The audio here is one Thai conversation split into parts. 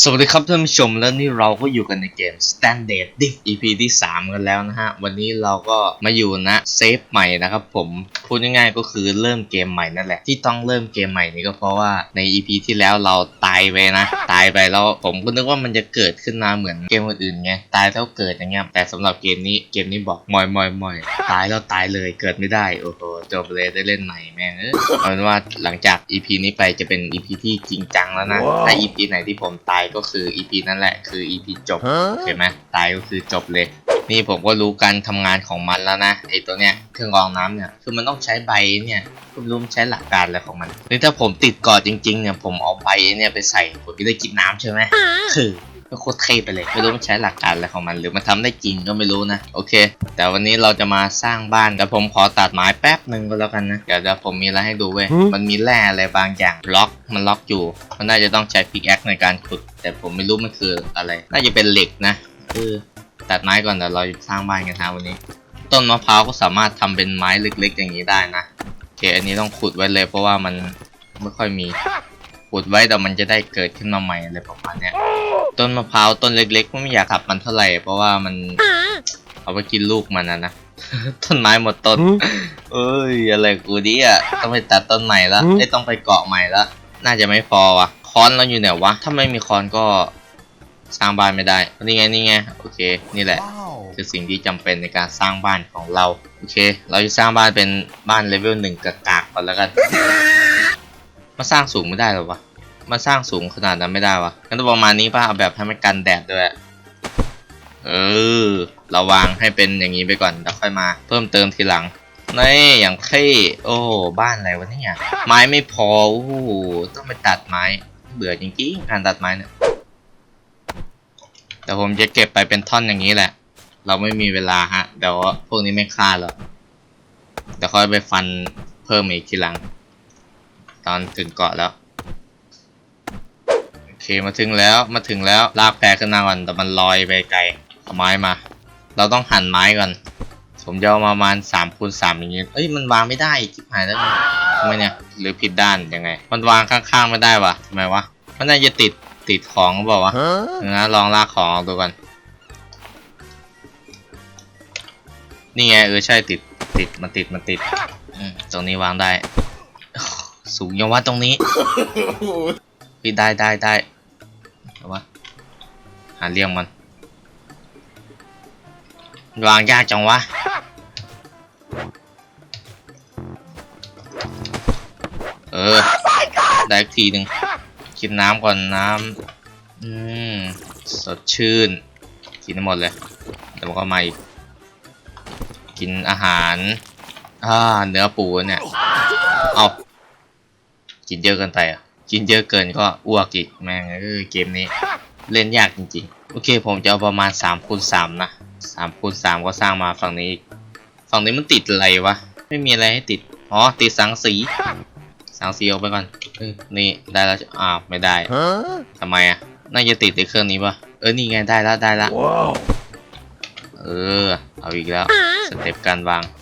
สวัสดีครับท่านผู้ชมแล้วนี่เราก็อยู่กันในเกม Standard Diff EP ที่ 3 กันแล้วนะฮะ วันนี้เราก็มาอยู่นะเซฟใหม่นะครับผม พูดง่ายๆก็คือเริ่มเกมใหม่นั่นแหละ ที่ต้องเริ่มเกมใหม่นี่ก็เพราะว่าใน EP ที่แล้วเราตายไปนะ ตายไปแล้วผมก็นึกว่ามันจะเกิดขึ้นมาเหมือนเกมอื่นๆไงตายแล้วเกิดอย่างเงี้ยแต่สำหรับเกมนี้เกมนี้บอกมอยมอยมอยตายแล้วตายเลยเกิดไม่ได้โอ้โหจบเลยได้เล่นใหม่แม่งเอ้ยเอาเป็นว่าหลังจาก EP นี้ไปจะเป็น EP ที่จริงจังแล้วนะถ้า EP ไหนที่ผมตายก็คือ EP นั่นแหละคือ EP จบโอเคไหมตายก็คือจบเลย นี่ผมก็รู้การทำงานของมันแล้วนะไอตัวเนี้ยเครื่องกรองน้ำเนี่ยคือมันต้องใช้ใบเนี่ยผมไม่รู้มันใช้หลักการอะไรของมันนี่ถ้าผมติดเกาะจริงๆเนี่ยผมเอาใบเนี่ยไปใส่ผมจะได้กินน้ำใช่ไหมคือ ก็โคตรเท่ไปเลย ไม่รู้มันใช้หลักการอะไรของมัน หรือมันทำได้จริงก็ไม่รู้นะ โอเค แต่วันนี้เราจะมาสร้างบ้านแต่ผมขอตัดไม้แป๊บหนึ่งก็แล้วกันนะ เดี๋ยวเดี๋ยวผมมีอะไรให้ดูเว้ยหืมมันมีแร่อะไรบางอย่างล็อก มันล็อกอยู่ มันน่าจะต้องใช้พิกแอคในการขุด แต่ผมไม่รู้มันคืออะไร น่าจะเป็นเหล็กนะเออตัดไม้ก่อนเดี๋ยวเราจะสร้างบ้านกันฮะวันนี้ ต้นมะพร้าวก็สามารถทำเป็นไม้เล็กๆ อย่างนี้ได้นะโอเคอันนี้ต้องขุดไว้เลยเพราะว่ามันไม่ค่อยมี ขุดไว้แต่มันจะได้เกิดขึ้นมาใหม่อะไรประมาณเนี้ยต้นมะพร้าวต้นเล็กๆ ไม่อยากขับมันเท่าไหร่ เพราะว่ามันเอาไปกินลูกมันนะนะต้นไม้หมดต้นหืมเอ้ยอะไรกูดิอะต้องไปตัดต้นใหม่ละหืมไอ้ยต้องไปเกาะใหม่ละน่าจะไม่พอวะค้อนเราอยู่ไหนวะถ้าไม่มีค้อนก็สร้างบ้านไม่ได้ นี่ไงนี่ไงโอเค นี่แหละ คือสิ่งที่จำเป็นในการสร้างบ้านของเรา โอเค เราจะสร้างบ้านเป็นบ้านเลเวลหนึ่งกากๆก่อนแล้วกัน มาสร้างสูงไม่ได้หรอวะมาสร้างสูงขนาดนั้นไม่ได้วะงั้นต้องประมาณนี้ป่ะ เอาแบบให้มันกันแดดด้วย เออ เราวางให้เป็นอย่างนี้ไปก่อนแล้วค่อยมา เพิ่มเติมทีหลังนี่อย่างเท่โอ้บ้านอะไรวะเนี่ย ไม้ไม่พอโอ้ต้องไปตัดไม้ เบื่อจริงๆการตัดไม้เนี่ย แต่ผมจะเก็บไปเป็นท่อนอย่างนี้แหละ เราไม่มีเวลาฮะ เดี๋ยวพวกนี้ไม่ฆ่าหรอกเดี๋ยวค่อยไปฟันเพิ่มอีกทีหลัง ตอนถึงเกาะแล้วโอเคมาถึงแล้วมาถึงแล้วลากแพขึ้นมาก่อนแต่มันลอยไปไกลเอาไม้มา เราต้องหั่นไม้ก่อนผมจะเอามาประมาณสามคูณสามอย่างงี้เอ้ยมันวางไม่ได้จิบหายแล้วไงทำไมเนี่ยหรือผิดด้านยังไง มันวางข้างๆไม่ได้วะทำไมวะมันน่าจะติดติดของหรือเปล่าวะ Huh? เดี๋ยวนะลองลากของออกดูก่อนนี่ไงเออใช่ติดติดมันติดมันติดอืมตรงนี้วางได้ สูงยังว่าตรงนี้พี่ได้ได้ได้เอาวะหาเรื่องมัน วางยากจังวะเออ ได้อีกทีหนึ่งกินน้ำก่อนน้ำ อืม สดชื่น กินให้หมดเลยเดี๋ยวมันก็มาอีก กินอาหาร อ่า เนื้อปูเนี่ย เอา กินเยอะเกินไปอะกินเยอะเกินก็อ้วกอีกแม่งเออเกมนี้เล่นยากจริงๆ โอเคผมจะเอาประมาณ3คูณ3นะ3คูณ3ก็สร้างมาฝั่งนี้อีกฝั่งนี้มันติดอะไรวะ ไม่มีอะไรให้ติด อ๋อ ติดสังสี สังสีออกไปก่อนเออนี่ได้แล้วจะอ้าวไม่ได้ Huh? ทำไมอะ น่าจะติดในเครื่องนี้ป่ะเออ นี่ไงได้แล้วได้แล้ว Whoa. เออ เอาอีกแล้ว สเต็ปการวางโอ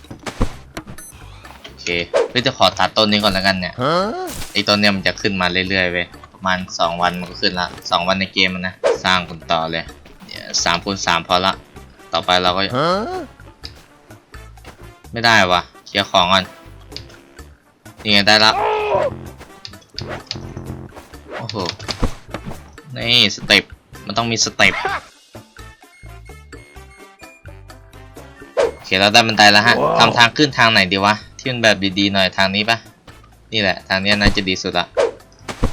เคเฮ้ยจะขอตัดต้นนี้ก่อนแล้วกันเนี่ย Huh? ไอ้ต้นเนี่ยมันจะขึ้นมาเรื่อยๆเว้ยประมาณสองวันมันก็ขึ้นละสองวันในเกมมันนะสร้างคนต่อเลยสามคูณสามพอละต่อไปเราก็ Huh? ไม่ได้วะเคลียร์ของก่อนนี่ไงได้ละโอ้โหนี่สเต็ปมันต้องมีสเต็ปโอเคเราได้บันไดแล้วฮะว้าวทำทางขึ้นทางไหนดีวะ ที่มันแบบดีๆหน่อยทางนี้ปะนี่แหละ ทางนี้น่าจะดีสุดละ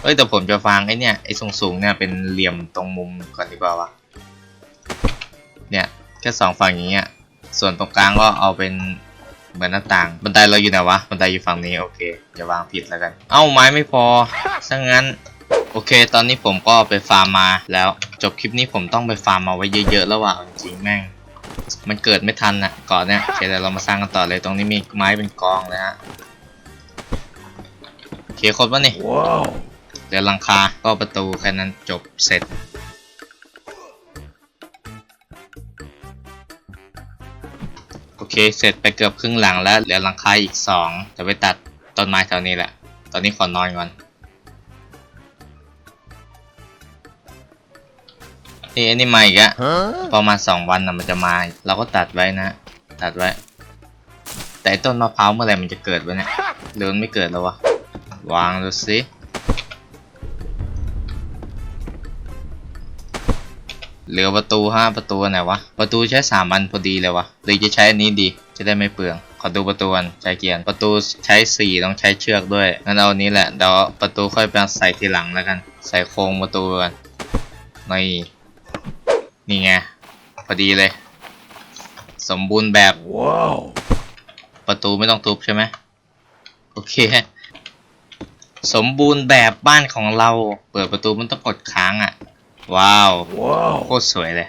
เอ้ยแต่ผมจะฟังไอ้เนี่ยไอ้สูงๆเนี่ยเป็นเหลี่ยมตรงมุมก่อนดีกว่าวะเนี่ยแค่สองฝั่งอย่างเงี้ยส่วนตรงกลางก็เอาเป็นเหมือนหน้าต่างบันไดเราอยู่ไหนวะบันไดอยู่ฝั่งนี้โอเคอย่าวางผิดแล้วกัน เอ้าไม้ไม่พอซะงั้นโอเค ตอนนี้ผมก็ไปฟาร์มมาแล้วจบคลิปนี้ผมต้องไปฟาร์มมาไว้เยอะๆแล้วว่ะจริงแม่ง มันเกิดไม่ทันน่ะก่อนเนี่ยโอเคเดี๋ยวเรามาสร้างกันต่อเลยตรงนี้มีไม้เป็นกองเลยฮะโอเคครบแล้วนี่ Whoa. เดี๋ยวหลังคาก็ประตูแค่นั้นจบเสร็จโอเค เสร็จไปเกือบครึ่งหลังแล้วเหลือหลังคาอีกสองจะไปตัดต้นไม้แถวนี้แหละ ตอนนี้ขอนอนก่อน นี่อันนี้มาอีกอะประมาณสองวันนะมันจะมาอีกเราก็ตัดไว้นะ ตัดไว้ แต่ไอ้ต้นมะพร้าวเมื่อไหร่มันจะเกิดวะเนี่ยหรือมันไม่เกิดแล้ววะวางดูสิเหลือประตูห้าประตูอันไหนวะ ประตูใช้สามอันพอดีเลยวะหรือจะใช้อันนี้ดี จะได้ไม่เปลือง ขอดูประตูกันใช้เกียร์ประตูใช้สี่ต้องใช้เชือกด้วย งั้นเอาอันนี้แหละ เดี๋ยวประตูค่อยไปใส่ทีหลังแล้วกัน ใส่โครงประตูกันนี่ นี่ไง พอดีเลย สมบูรณ์แบบ ประตูไม่ต้องทุบใช่ไหมโอเค สมบูรณ์แบบบ้านของเรา เปิดประตูมันต้องกดค้างอะ ว้าว โคตรสวยเลย